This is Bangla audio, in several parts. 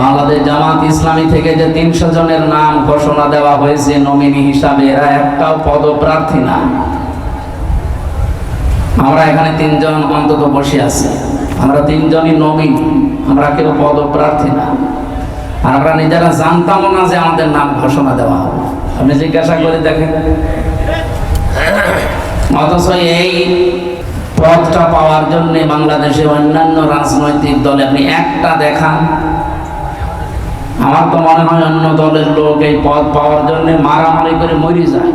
বাংলাদেশ জামাত ইসলামী থেকে যে তিনশো জনের নাম ঘোষণা দেওয়া হয়েছে, নমিনি হিসাবে এরা একটাও পদপ্রার্থী না। আমরা এখানে তিনজন অন্তত বসে আছি। আমরা তিনজনই নমিনি, আমরা কেউ পদপ্রার্থী না। আর আমরা নিজেরা জানতামও না যে আমাদের নাম ঘোষণা দেওয়া হবে। আপনি জিজ্ঞাসা করে দেখেন। অথচ এই পদটা পাওয়ার জন্য বাংলাদেশে অন্যান্য রাজনৈতিক দলে আপনি একটা দেখান আমার তো মনে হয় অন্য দলের লোক এই পদ পাওয়ার জন্য মারামারি করে মরি যায়।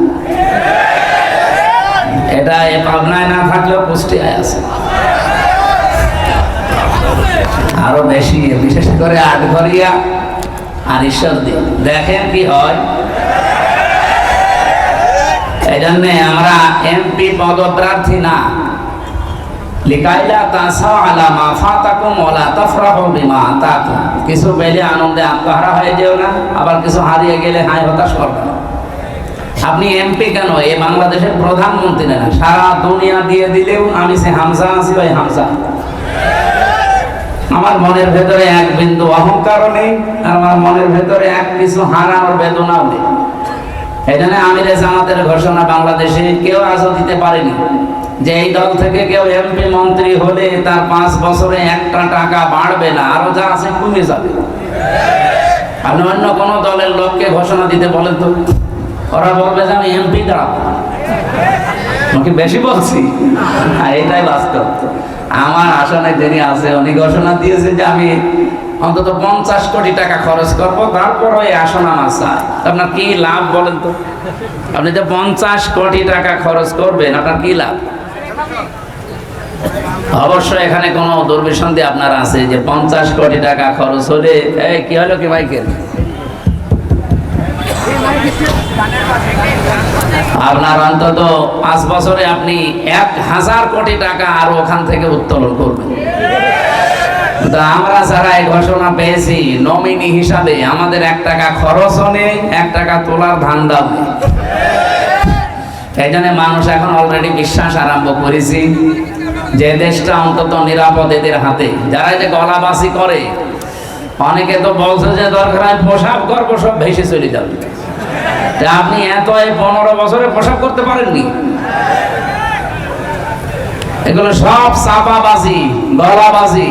এটা এ পাবনায় না থাকলেও কুষ্টিয়ায় আছে। আরও বেশি, বিশেষ করে আটঘরিয়া আর ঈশ্বর দিয়ে দেখেন কি হয়। এই জন্যে আমরা এমপি পদপ্রার্থী না। লিকাইলা তাসাও আলা মা ফাতাকুম তাফরাহু বিমা আতাকুম। কিছু পেলে আনন্দে আত্মহারা হয়ে যেও না, আবার কিছু হারিয়ে গেলে হাই হতাশ করবে না। আপনি এমপি কেন? এ বাংলাদেশের প্রধানমন্ত্রী না সারা দুনিয়া দিয়ে দিলেও আমি সে হামজা আছি ওই হামজা। আমার মনের ভেতরে এক বিন্দু অহংকারও নেই, আর আমার মনের ভেতরে এক কিছু হারানোর বেদনাও নেই। এই জন্য আমিরে জামাতের ঘোষণা বাংলাদেশে কেউ আজও দিতে পারেনি। যে এই দল থেকে কেউ এমপি মন্ত্রী হলে তার পাঁচ বছরে একটা টাকা বাড়বে না, আরও যা আছে কমে যাবে। আপনি অন্য কোনো দলের লোককে ঘোষণা দিতে বলেন তো। ওরা বলবে যে আমি এমপি দাঁড়াবো বেশি বলছি? আর এটাই বাস্তব। আমার আসনে যিনি আছে, উনি ঘোষণা দিয়েছে যে আমি অন্তত পঞ্চাশ কোটি টাকা খরচ করব, তারপর ওই আসন আমার আপনার কি লাভ বলেন তো? আপনি যে পঞ্চাশ কোটি টাকা খরচ করবেন, আপনার কি লাভ? অবশ্য এখানে কোনো দুর্বিসন্ধি আপনার আছে যে পঞ্চাশ কোটি টাকা খরচ হলে, এই, কি হলো কি মাইকেল? আপনার অন্তত পাঁচ বছরে আপনি এক হাজার কোটি টাকা আর ওখান থেকে উত্তোলন করবেন। আমরা যারা এই ঘোষণা পেয়েছি, নমিনি হিসাবে আমাদের এক টাকা খরচও নেই, এক টাকা তোলার ধান্দাও নেই। এই জন্য মানুষ এখন অলরেডি বিশ্বাস আরম্ভ করেছি যে দেশটা অন্তত নিরাপদ এদের হাতে। যারা যে গলাবাসি করে, অনেকে তো বলছে যে দরকার হয় পোশাক করব সব ভেসে চলে যাবে। তা আপনি এত এই পনেরো বছরে পোশাক করতে পারেননি? এগুলো সব চাপাবাজি, গলাবাজি।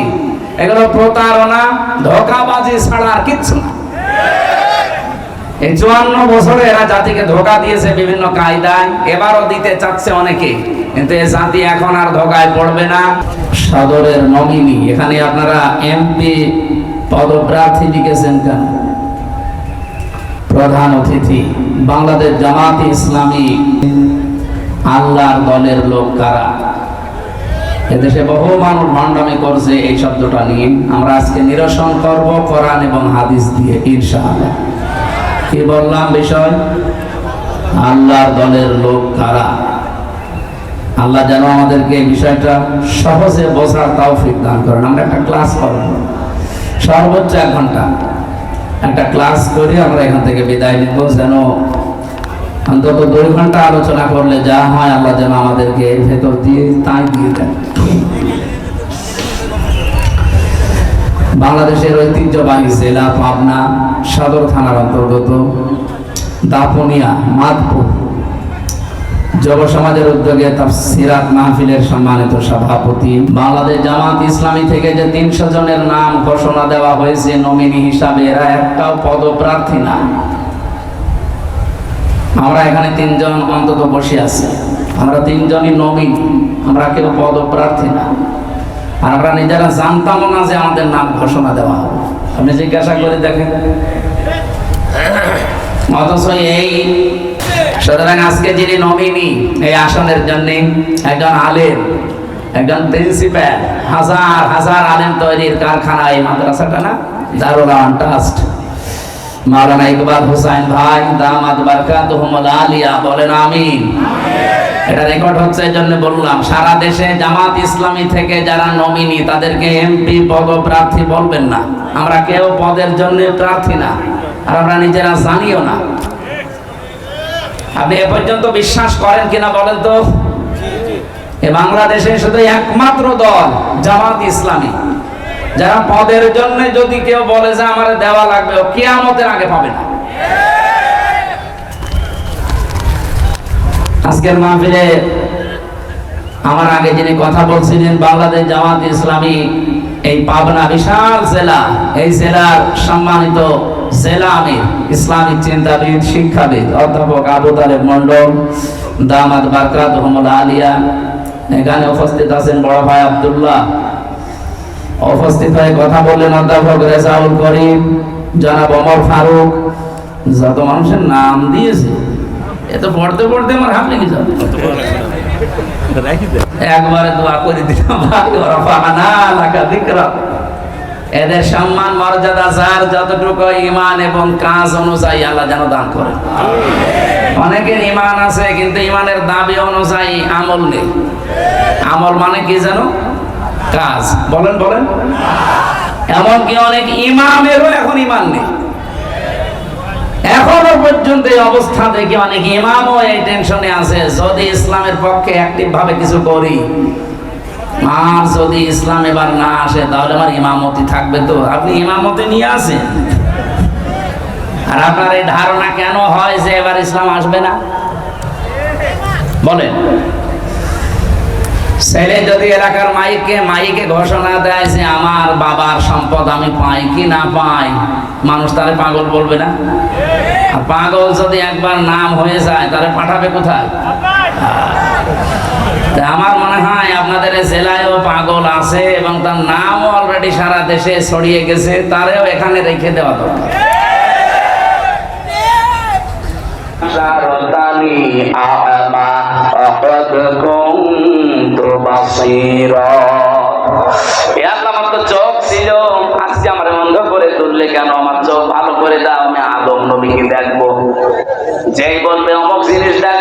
এগুলো প্রতারণা, ধোকাবাজি ছাড়া আর কিচ্ছু না। এই চুয়ান্ন বছরে এরা জাতিকে ধোকা দিয়েছে বিভিন্ন কায়দায়, এবারও দিতে চাচ্ছে অনেকে। কিন্তু এ জাতি এখন আর ধোকায় পড়বে না। সদরের এখানে আপনারা এমপি পদপ্রার্থী লিখেছেন কেন? প্রধান অতিথি, বাংলাদেশ জামাত ইসলামী, আল্লাহর দলের লোক কারা? এদেশে বহু মানুষ ভণ্ডামি করছে এই শব্দটা নিয়ে। আমরা আজকে নিরসন করব কোরআন এবং হাদিস দিয়ে, ইনশাআল্লাহ। কি বললাম বিষয়? আল্লাহর দলের লোক কারা? আল্লাহ যেন আমাদেরকে বিষয়টা সহজে বোঝার তৌফিক দান করেন। আমরা একটা ক্লাস করব। সর্বোচ্চ এক ঘণ্টা। একটা ক্লাস করে, আমরা এখান থেকে বিদায় নিব যেন অন্তত দুই ঘণ্টা আলোচনা করলে যা হয়, আল্লাহ যেন আমাদেরকে ভেতর দিয়ে তাই দিয়ে দেন। বাংলাদেশের ঐতিহ্যবাহী জেলা পাবনা সদর থানার অন্তর্গত দাপনিয়া, মাদপুর। যুব সমাজের উদ্যোগে সিরাত মাহফিলের সম্মানিত সভাপতি। বাংলাদেশ জামাত ইসলামী থেকে যে তিনশো জনের নাম ঘোষণা দেওয়া হয়েছে, নমিনি হিসাবে এরা একটাও পদপ্রার্থী না। আমরা এখানে তিনজন অন্তত বসে আছি। আমরা তিনজনই নমিনি, আমরা কেউ পদপ্রার্থী না। আর আমরা নিজেরা জানতাম না যে আমাদের নাম ঘোষণা দেওয়া হবে। আপনি জিজ্ঞাসা করে দেখেন। অথচ এই, সুতরাং আজকে যিনি নমিনি এই আসনের জন্য একজন আলেম, একজন প্রিন্সিপাল হাজার হাজার আলেম তৈরির কারখানা এই মাদ্রাসাটা না? দারুল ট্রাস্ট। মাওলানা ইকবাল হুসাইন ভাই দামাদ বারকাতুহুমুল আলিয়া বলেন, আমিন। এটা রেকর্ড হচ্ছে এই জন্য বললাম, সারা দেশে জামাত ইসলামী থেকে যারা নমিনি তাদেরকে এমপি পদপ্রার্থী বলবেন না। আমরা কেউ পদের জন্য প্রার্থী না, আর আমরা নিজেরা জানিও না। আপনি এ পর্যন্ত বিশ্বাস করেন কিনা বলেন তো? বাংলাদেশে শুধু একমাত্র দল জামাত ইসলামী। যারা পদের জন্য যদি কেউ বলে যে আমার দেওয়া লাগবে কেয়ামতের আগে পাবে না। আজকের মাহফিলে আমার আগে যিনি কথা বলছিলেন বাংলাদেশ জামাত ইসলামী, এই পাবনা বিশাল জেলা, এই জেলার সম্মানিত জেলা আমির, ইসলামিক চিন্তাবিদ, শিক্ষাবিদ, অধ্যাপক আবু তালেব মন্ডল দামাদ বাকরাত মোহাম্মদ আলিয়া, এখানে উপস্থিত আছেন বড় ভাই আব্দুল্লাহ। উপস্থিত হয়ে কথা বললেন অধ্যাপক রেজাউল করিম, জনাব ওমর ফারুক। যত মানুষের নাম দিয়েছে এ তো পড়তে পড়তে আমার হাত লেগে যাবে। একবারে দোয়া করে দিলাম। এদের সম্মান মর্যাদা যার যতটুকু ইমান এবং কাজ অনুযায়ী আল্লাহ যেন দান করে। অনেকের ইমান আছে কিন্তু ইমানের দাবি অনুযায়ী আমল নেই। আমল মানে কি যেন? কাজ। বলেন বলেন। এমনকি অনেক ইমামেরও এখন ইমান নেই। এখনও পর্যন্ত এই অবস্থা দেখে অনেক ইমামও এই টেনশনে আছে। যদি ইসলামের পক্ষে অ্যাক্টিভ ভাবে কিছু করি, আর যদি ইসলাম এবার না আসে, তাহলে আমার ইমামতি থাকবে তো। আপনি ইমামতি নিয়ে আসেন। আর আপনার এই ধারণা কেন হয় যে এবার ইসলাম আসবে না? বলেন। ছেলে যদি এলাকার মাইকে মাইকে ঘোষণা দেয় যে আমার বাবার সম্পদ আমি পাই কি না পাই, মানুষ তারে পাগল বলবে না? পাগল যদি একবার নাম হয়ে যায়, তাহলে পাঠাবে কোথায়? আমার মনে হয় আপনাদের জেলায়ও পাগল আছে এবং তার নাম অলরেডি সারা দেশে ছড়িয়ে গেছে, তারেও এখানে রেখে দেওয়া দরকার। চোখ ছিল, আজকে আমার করলে কেন? আমার চোখ ভালো করে দাও, আমি আদম নবীকে দেখব। যেই বলবে অমক জিনিস দেখ